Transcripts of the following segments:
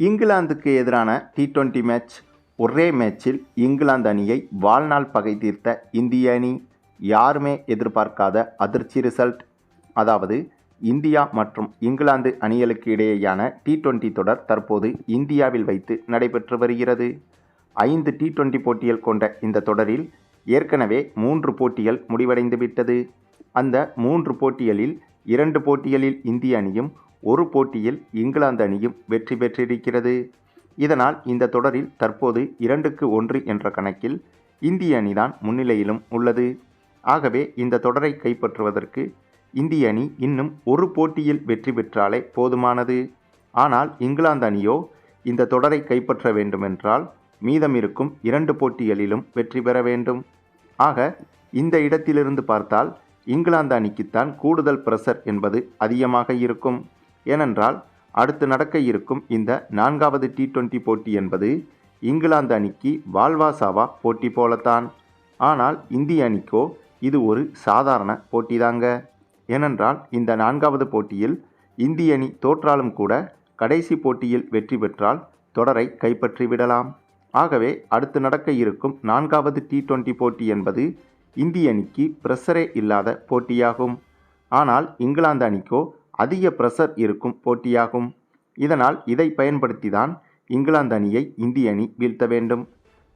இங்கிலாந்துக்கு எதிரான T twenty match ஒரே மேட்சில் இங்கிலாந்து அணியை வாழ்நாள் பகை தீர்த்த இந்திய அணி யாருமே எதிர்பார்க்காத அதிர்ச்சி ரிசல்ட் அதாவது இந்தியா மற்றும் இங்கிலாந்து அணிகளுக்கு இடையேயான டி டுவெண்ட்டி தொடர் தற்போது இந்தியாவில் வைத்து நடைபெற்று வருகிறது. ஐந்து டி டுவெண்ட்டி போட்டிகள் கொண்ட இந்த தொடரில் ஏற்கனவே மூன்று போட்டிகள் முடிவடைந்து விட்டது அந்த மூன்று போட்டிகளில் இரண்டு போட்டிகளில் இந்திய அணியும் ஒரு போட்டியில் இங்கிலாந்து அணியும் வெற்றி பெற்றிருக்கிறது. இதனால் இந்த தொடரில் தற்போது இரண்டுக்கு ஒன்று என்ற கணக்கில் இந்திய அணிதான் முன்னிலையிலும் உள்ளது. ஆகவே இந்த தொடரை கைப்பற்றுவதற்கு இந்திய அணி இன்னும் ஒரு போட்டியில் வெற்றி பெற்றாலே போதுமானது. ஆனால் இங்கிலாந்து அணியோ இந்த தொடரை கைப்பற்ற வேண்டுமென்றால் மீதம் இருக்கும் இரண்டு போட்டிகளிலும் வெற்றி பெற வேண்டும். ஆக இந்த இடத்திலிருந்து பார்த்தால் இங்கிலாந்து அணிக்குத்தான் கூடுதல் பிரஷர் என்பது அதிகமாக இருக்கும். ஏனென்றால் அடுத்து நடக்க இருக்கும் இந்த நான்காவது டி டுவெண்ட்டி போட்டி என்பது இங்கிலாந்து அணிக்கு வால்வாசாவா போட்டி போலத்தான். ஆனால் இந்திய அணிக்கோ இது ஒரு சாதாரண போட்டிதாங்க. ஏனென்றால் இந்த நான்காவது போட்டியில் இந்திய அணி தோற்றாலும் கூட கடைசி போட்டியில் வெற்றி பெற்றால் தொடரை கைப்பற்றி விடலாம். ஆகவே அடுத்து நடக்க இருக்கும் நான்காவது டி டுவெண்ட்டி போட்டி என்பது இந்திய அணிக்கு பிரஷரே இல்லாத போட்டியாகும். ஆனால் இங்கிலாந்து அணிக்கோ அதிக பிரஷர் இருக்கும் போட்டியாகும். இதனால் இதை பயன்படுத்தி தான் இங்கிலாந்து அணியை இந்திய அணி வீழ்த்த வேண்டும்.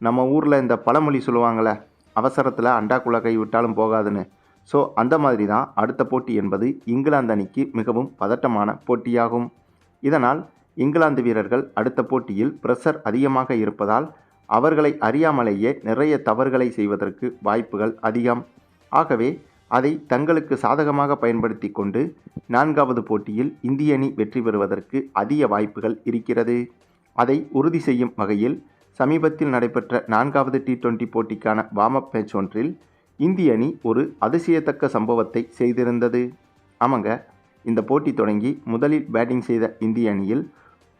நம்ம ஊரில் இந்த பழமொழி சொல்லுவாங்களே அவசரத்தில் அண்டாக்குள்ள கை விட்டாலும் போகாதுன்னு. ஸோ அந்த மாதிரி தான் அடுத்த போட்டி என்பது இங்கிலாந்து அணிக்கு மிகவும் பதட்டமான போட்டியாகும். இதனால் இங்கிலாந்து வீரர்கள் அடுத்த போட்டியில் பிரஷர் அதிகமாக இருப்பதால் அவர்களை அறியாமலேயே நிறைய தவறுகளை செய்வதற்கு வாய்ப்புகள் அதிகம். ஆகவே அதை தங்களுக்கு சாதகமாக பயன்படுத்தி கொண்டு நான்காவது போட்டியில் இந்திய அணி வெற்றி பெறுவதற்கு அதிக வாய்ப்புகள் இருக்கிறது. அதை உறுதி செய்யும் வகையில் சமீபத்தில் நடைபெற்ற நான்காவது டி டுவெண்ட்டி போட்டிக்கான வார்ம் மேட்ச் ஒன்றில் இந்திய அணி ஒரு அதிசயத்தக்க சம்பவத்தை செய்திருந்தது. ஆமாங்க இந்த போட்டி தொடங்கி முதலில் பேட்டிங் செய்த இந்திய அணியில்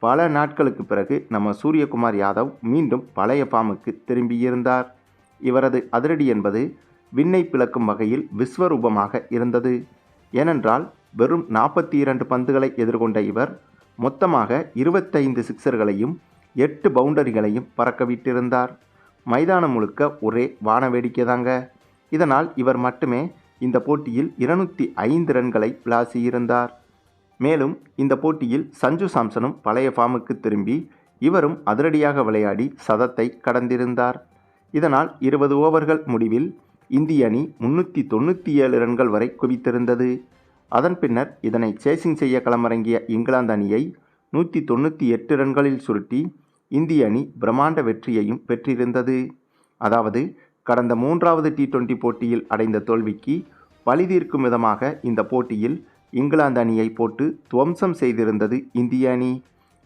பல நாட்களுக்கு பிறகு நம்ம சூரியகுமார் யாதவ் மீண்டும் பழைய ஃபார்முக்கு திரும்பியிருந்தார். இவரது அதிரடி என்பது விண்ணை பிளக்கும் வகையில் விஸ்வரூபமாக இருந்தது. ஏனென்றால் வெறும் நாற்பத்தி இரண்டு பந்துகளை எதிர்கொண்ட இவர் மொத்தமாக இருபத்தைந்து சிக்சர்களையும் எட்டு பவுண்டரிகளையும் பறக்கவிட்டிருந்தார். மைதானம் முழுக்க ஒரே வான வேடிக்கை தாங்க. இதனால் இவர் மட்டுமே இந்த போட்டியில் இருநூற்றி ஐந்து ரன்களை விளாசியிருந்தார். மேலும் இந்த போட்டியில் சஞ்சு சாம்சனும் பழைய ஃபார்முக்கு திரும்பி இவரும் அதிரடியாக விளையாடி சதத்தை கடந்திருந்தார். இதனால் இருபது ஓவர்கள் முடிவில் இந்திய அணி முன்னூற்றி தொண்ணூற்றி ஏழு ரன்கள் வரை குவித்திருந்தது. அதன் பின்னர் இதனை சேசிங் செய்ய களமிறங்கிய இங்கிலாந்து அணியை நூற்றி தொண்ணூற்றி எட்டு ரன்களில் சுருட்டி இந்திய அணி பிரம்மாண்ட வெற்றியையும் பெற்றிருந்தது. அதாவது கடந்த மூன்றாவது டி டுவெண்டி போட்டியில் அடைந்த தோல்விக்கு பழிதீர்க்கும் விதமாக இந்த போட்டியில் இங்கிலாந்து அணியை போட்டு துவம்சம் செய்திருந்தது இந்திய அணி.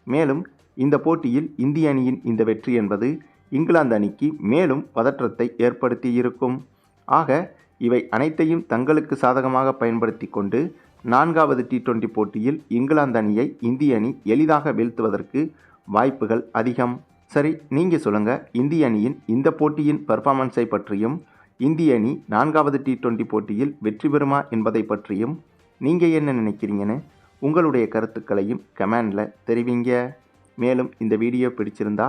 மேலும் இந்த போட்டியில் இந்திய அணியின் இந்த வெற்றி என்பது இங்கிலாந்து அணிக்கு மேலும் பதற்றத்தை ஏற்படுத்தியிருக்கும். ஆக இவை அனைத்தையும் தங்களுக்கு சாதகமாக பயன்படுத்தி கொண்டு நான்காவது டி டுவெண்ட்டி போட்டியில் இங்கிலாந்து அணியை இந்திய அணி எளிதாக வீழ்த்துவதற்கு வாய்ப்புகள் அதிகம். சரி நீங்கள் சொல்லுங்கள் இந்திய அணியின் இந்த போட்டியின் பெர்ஃபார்மன்ஸை பற்றியும் இந்திய அணி நான்காவது டி டுவெண்ட்டி போட்டியில் வெற்றி பெறுமா என்பதை பற்றியும் நீங்கள் என்ன நினைக்கிறீங்கன்னு உங்களுடைய கருத்துக்களையும் கமெண்டில் தெரிவிங்க. மேலும் இந்த வீடியோ பிடிச்சிருந்தா